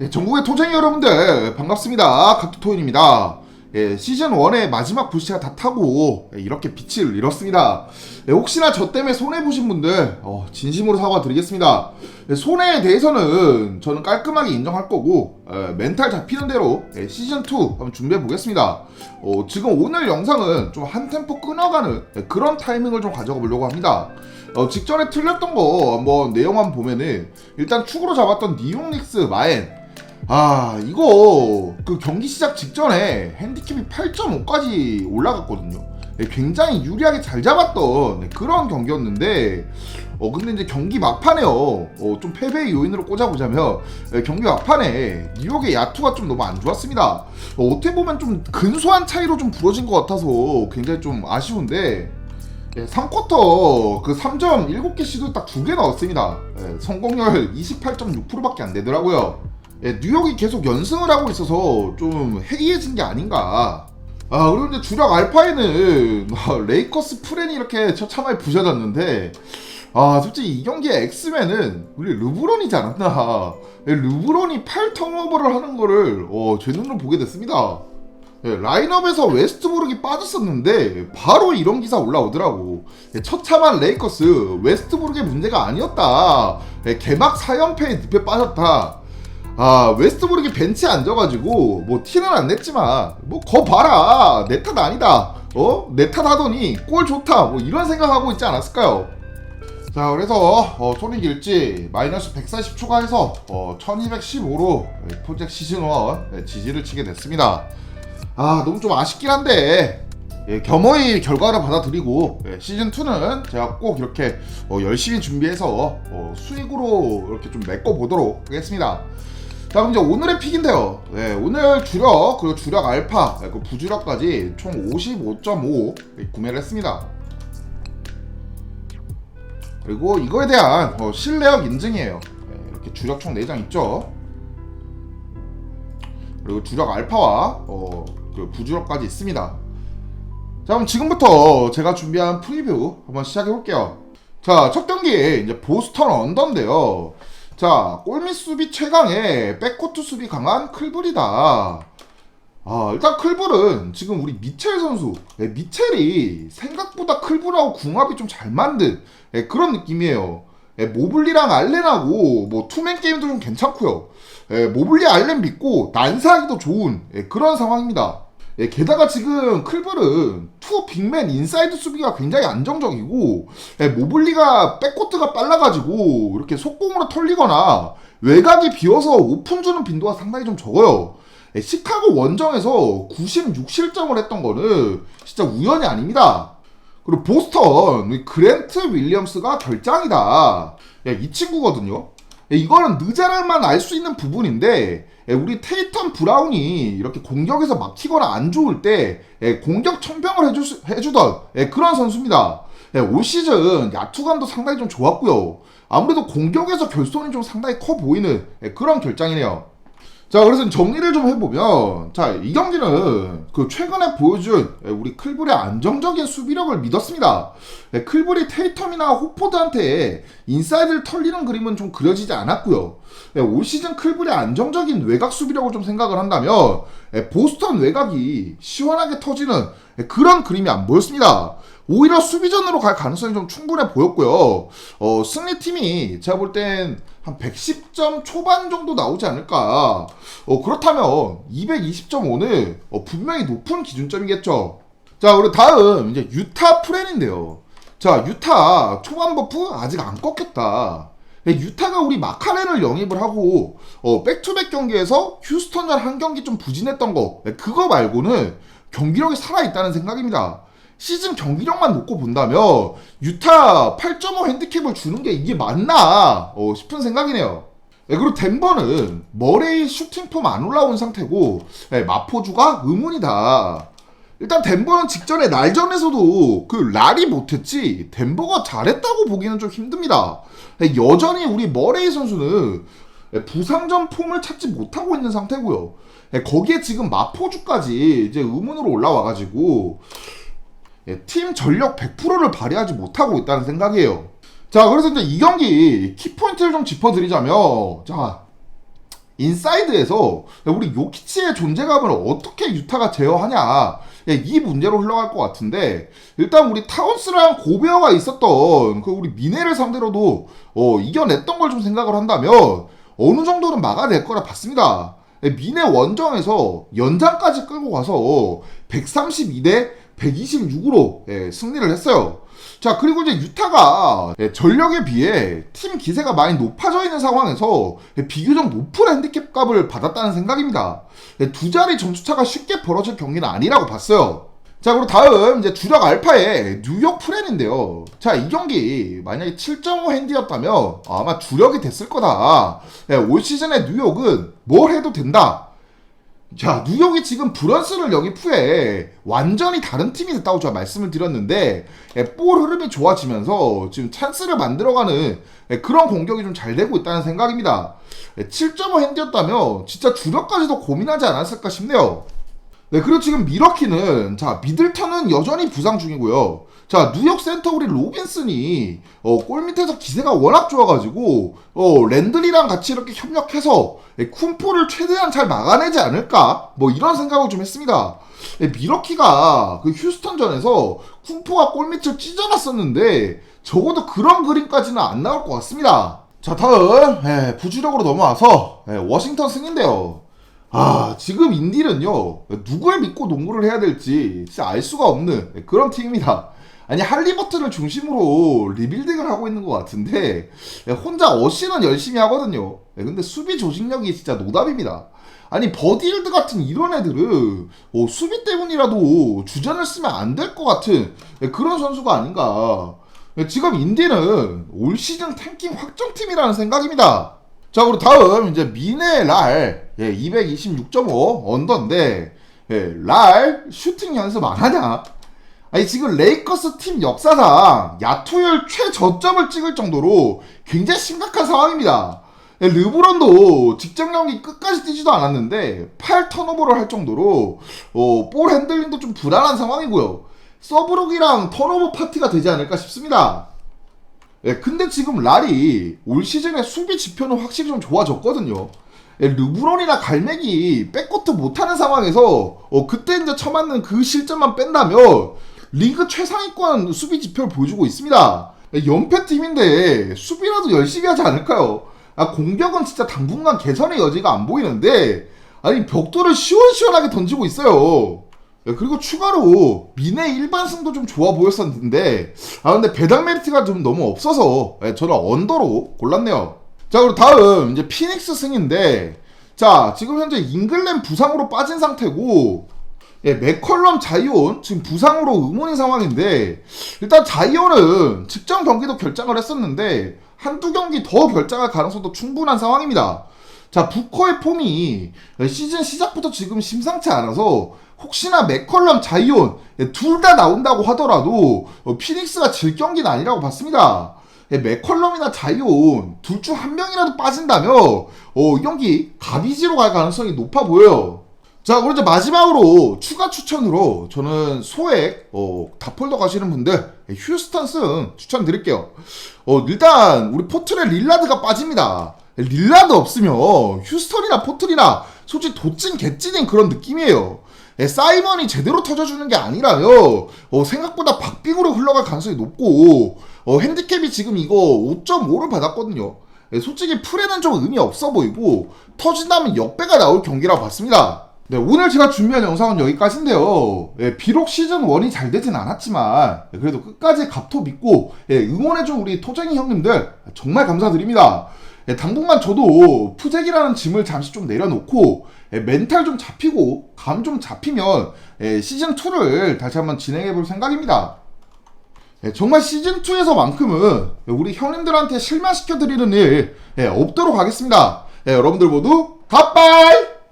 예, 전국의 토쟁이 여러분들 반갑습니다. 각도토인입니다. 예, 시즌 1의 마지막 부시가 다 타고 예, 이렇게 빛을 잃었습니다. 예, 혹시나 저 때문에 손해 보신 분들 어, 진심으로 사과드리겠습니다. 예, 손해에 대해서는 저는 깔끔하게 인정할 거고 예, 멘탈 잡히는 대로 예, 시즌 2 한번 준비해 보겠습니다. 어, 지금 오늘 영상은 좀 한 템포 끊어가는 예, 그런 타이밍을 좀 가져가 보려고 합니다. 어, 직전에 틀렸던 거 한번 내용 한번 보면은 일단 축으로 잡았던 니용닉스 마엔 아 이거 그 경기 시작 직전에 핸디캡이 8.5까지 올라갔거든요. 네, 굉장히 유리하게 잘 잡았던 네, 그런 경기였는데 어 근데 이제 경기 막판에요 어, 좀 패배의 요인으로 꽂아보자면 네, 경기 막판에 뉴욕의 야투가 좀 너무 안 좋았습니다. 어, 어떻게 보면 좀 근소한 차이로 좀 부러진 것 같아서 굉장히 좀 아쉬운데 예, 3쿼터 그 3점 7개 시도 딱 두개 넣었습니다. 예, 성공률 28.6%밖에 안 되더라고요. 예, 뉴욕이 계속 연승을 하고 있어서 좀 해이해진 게 아닌가. 아, 그리고 이제 주력 알파에는 아, 레이커스 프렌이 이렇게 처참하게 부셔졌는데, 아, 솔직히 이 경기의 엑스맨은 우리 르브론이지 않았나. 예, 르브론이 8턴오버를 하는 거를 어, 제 눈으로 보게 됐습니다. 예, 라인업에서 웨스트브룩이 빠졌었는데 바로 이런 기사 올라오더라고. 예, 처참한 레이커스 웨스트브룩의 문제가 아니었다. 예, 개막 4연패에 늪에 빠졌다. 아 웨스트브룩이 벤치에 앉아가지고 뭐 티는 안 냈지만 뭐 거 봐라 내 탓 아니다. 어 내 탓 하더니 골 좋다. 뭐 이런 생각하고 있지 않았을까요? 자 그래서 어, 손익 일지 마이너스 140 추가해서 어, 1215로 프로젝트 시즌 1 지지를 치게 됐습니다. 아 너무 좀 아쉽긴 한데 예, 겸허히 결과를 받아들이고 예, 시즌 2는 제가 꼭 이렇게 어, 열심히 준비해서 어, 수익으로 이렇게 좀 메꿔 보도록 하겠습니다. 자 그럼 이제 오늘의 픽인데요. 예, 오늘 주력 그리고 주력 알파 예, 그 부주력까지 총 55.5 구매를 했습니다. 그리고 이거에 대한 어, 신뢰역 인증이에요. 예, 이렇게 주력 총 4장 있죠. 그리고 주력 알파와 어, 그 부주력까지 있습니다. 자 그럼 지금부터 제가 준비한 프리뷰 한번 시작해 볼게요. 자 첫 경기 이제 보스턴 언더인데요. 자 골밑 수비 최강의 백코트 수비 강한 클불이다. 아 일단 클불은 지금 우리 미첼 선수 예, 미첼이 생각보다 클불하고 궁합이 좀 잘 만든 예, 그런 느낌이에요. 예, 모블리랑 알렌하고 뭐 투맨 게임도 좀 괜찮고요. 예, 모블리 알렌 믿고 난사하기도 좋은 예, 그런 상황입니다. 예, 게다가 지금 클불은 투 빅맨 인사이드 수비가 굉장히 안정적이고 예, 모블리가 백코트가 빨라가지고 이렇게 속공으로 털리거나 외곽이 비어서 오픈 주는 빈도가 상당히 좀 적어요. 예, 시카고 원정에서 96실점을 했던 거는 진짜 우연이 아닙니다. 그리고 보스턴 이 그랜트 윌리엄스가 결장이다. 예, 이 친구거든요. 예, 이거는 느자랄만 알 수 있는 부분인데 예, 우리 테이턴 브라운이 이렇게 공격에서 막히거나 안 좋을 때 예, 공격 청병을 해주, 해주던 예, 그런 선수입니다. 예, 올 시즌 야투감도 상당히 좀 좋았고요. 아무래도 공격에서 결손이 좀 상당히 커 보이는 예, 그런 결장이네요. 자, 그래서 정리를 좀 해보면, 자, 이 경기는 그 최근에 보여준 예, 우리 클불의 안정적인 수비력을 믿었습니다. 예, 클불이 테이텀이나 호포드한테 인사이드를 털리는 그림은 좀 그려지지 않았고요. 예, 올 시즌 클불의 안정적인 외곽 수비력을 좀 생각을 한다면, 예, 보스턴 외곽이 시원하게 터지는 예, 그런 그림이 안 보였습니다. 오히려 수비전으로 갈 가능성이 좀 충분해 보였고요. 어, 승리팀이 제가 볼 땐 한 110점 초반 정도 나오지 않을까. 어, 그렇다면 220.5는 어, 분명히 높은 기준점이겠죠. 자, 그리고 다음 이제 유타 프렌인데요. 자, 유타 초반 버프 아직 안 꺾였다. 예, 유타가 우리 마카렌을 영입을 하고 어, 백투백 경기에서 휴스턴전 한 경기 좀 부진했던 거 예, 그거 말고는 경기력이 살아있다는 생각입니다. 시즌 경기력만 놓고 본다면 유타 8.5 핸디캡을 주는 게 이게 맞나 어, 싶은 생각이네요. 예, 그리고 덴버는 머레이 슈팅폼 안 올라온 상태고 예, 마포주가 의문이다. 일단 덴버는 직전에 날전에서도 그 랄이 못했지 덴버가 잘했다고 보기는 좀 힘듭니다. 예, 여전히 우리 머레이 선수는 예, 부상전 폼을 찾지 못하고 있는 상태고요. 예, 거기에 지금 마포주까지 이제 의문으로 올라와가지고 예, 팀 전력 100%를 발휘하지 못하고 있다는 생각이에요. 자, 그래서 이제 이 경기 키포인트를 좀 짚어드리자면, 자, 인사이드에서 우리 요키치의 존재감을 어떻게 유타가 제어하냐 예, 이 문제로 흘러갈 것 같은데 일단 우리 타운스랑 고베어가 있었던 그 우리 미네를 상대로도 어, 이겨냈던 걸 좀 생각을 한다면 어느 정도는 막아낼 거라 봤습니다. 예, 미네 원정에서 연장까지 끌고 가서 132대 126으로 예, 승리를 했어요. 자 그리고 이제 유타가 예, 전력에 비해 팀 기세가 많이 높아져 있는 상황에서 예, 비교적 높은 핸디캡 값을 받았다는 생각입니다. 예, 두 자리 점수차가 쉽게 벌어질 경기는 아니라고 봤어요. 자 그리고 다음 이제 주력 알파의 뉴욕 프렌인데요. 자 이 경기 만약에 7.5 핸디였다면 아마 주력이 됐을 거다. 예, 올 시즌에 뉴욕은 뭘 해도 된다. 자, 뉴욕이 지금 브런스를 영입 후에 완전히 다른 팀이 됐다고 제가 말씀을 드렸는데, 예, 볼 흐름이 좋아지면서 지금 찬스를 만들어가는 예, 그런 공격이 좀 잘 되고 있다는 생각입니다. 7.5 핸디였다면 진짜 주력까지도 고민하지 않았을까 싶네요. 네, 그리고 지금 미러키는 자 미들턴은 여전히 부상 중이고요. 자 뉴욕 센터 우리 로빈슨이 어, 골 밑에서 기세가 워낙 좋아가지고 어, 랜들이랑 같이 이렇게 협력해서 예, 쿤포를 최대한 잘 막아내지 않을까 뭐 이런 생각을 좀 했습니다. 예, 미러키가 그 휴스턴전에서 쿤포가 골 밑을 찢어놨었는데 적어도 그런 그림까지는 안 나올 것 같습니다. 자 다음 예, 부주력으로 넘어와서 예, 워싱턴 승인데요. 아, 지금 인딜은요, 누굴 믿고 농구를 해야 될지 진짜 알 수가 없는 그런 팀입니다. 아니, 할리버튼을 중심으로 리빌딩을 하고 있는 것 같은데, 혼자 어시는 열심히 하거든요. 근데 수비 조직력이 진짜 노답입니다. 아니, 버디일드 같은 이런 애들은 어, 수비 때문이라도 주전을 쓰면 안 될 것 같은 그런 선수가 아닌가. 지금 인디는 올 시즌 탱킹 확정팀이라는 생각입니다. 자, 그리고 다음 이제 미네랄 예, 226.5 언더인데 예, 랄 슈팅 연습 안 하냐? 아니 지금 레이커스 팀 역사상 야투율 최저점을 찍을 정도로 굉장히 심각한 상황입니다. 예, 르브론도 직전 경기 끝까지 뛰지도 않았는데 8 턴오버를 할 정도로 어, 볼 핸들링도 좀 불안한 상황이고요. 서브록이랑 턴오버 파티가 되지 않을까 싶습니다. 예, 근데 지금 랄이 올 시즌에 수비 지표는 확실히 좀 좋아졌거든요. 예, 르브론이나 갈맥이 백코트 못하는 상황에서 어, 그때 이제 처맞는 그 실점만 뺀다면 리그 최상위권 수비 지표를 보여주고 있습니다. 예, 연패 팀인데 수비라도 열심히 하지 않을까요? 아, 공격은 진짜 당분간 개선의 여지가 안 보이는데 아니 벽돌을 시원시원하게 던지고 있어요. 예, 그리고 추가로 미네 일반승도 좀 좋아 보였었는데 아 근데 배당 메리트가 좀 너무 없어서 예, 저는 언더로 골랐네요. 자 그리고 다음 이제 피닉스 승인데 자 지금 현재 잉글랜 부상으로 빠진 상태고 예, 맥컬럼 자이온 지금 부상으로 의문인 상황인데 일단 자이온은 직전 경기도 결장을 했었는데 한두 경기 더 결장할 가능성도 충분한 상황입니다. 자 부커의 폼이 시즌 시작부터 지금 심상치 않아서 혹시나 맥컬럼 자이온 예, 둘다 나온다고 하더라도 어, 피닉스가 질 경기는 아니라고 봤습니다. 예, 맥컬럼이나 자이온 둘 중 한 명이라도 빠진다면 어, 이 경기 가비지로 갈 가능성이 높아 보여요. 자, 그리고 이제 마지막으로 추가 추천으로 저는 소액 어, 다폴더 가시는 분들 예, 휴스턴 승 추천드릴게요. 어, 일단 우리 포트레 릴라드가 빠집니다. 예, 릴라드 없으면 휴스턴이나 포트리나 솔직히 도찐 개찐인 그런 느낌이에요. 예, 사이먼이 제대로 터져주는 게 아니라요. 어, 생각보다 박빙으로 흘러갈 가능성이 높고 어, 핸디캡이 지금 이거 5.5를 받았거든요. 예, 솔직히 풀에는 좀 의미 없어 보이고 터진다면 역배가 나올 경기라고 봤습니다. 네, 오늘 제가 준비한 영상은 여기까지인데요. 예, 비록 시즌 1이 잘 되진 않았지만 예, 그래도 끝까지 갑토 믿고 예, 응원해준 우리 토쟁이 형님들 정말 감사드립니다. 예, 당분간 저도 푸잭이라는 짐을 잠시 좀 내려놓고 예, 멘탈 좀 잡히고 감 좀 잡히면 예, 시즌 2를 다시 한번 진행해 볼 생각입니다. 예, 정말 시즌 2에서만큼은 우리 형님들한테 실망시켜 드리는 일 예, 없도록 하겠습니다. 예, 여러분들 모두 갓바이!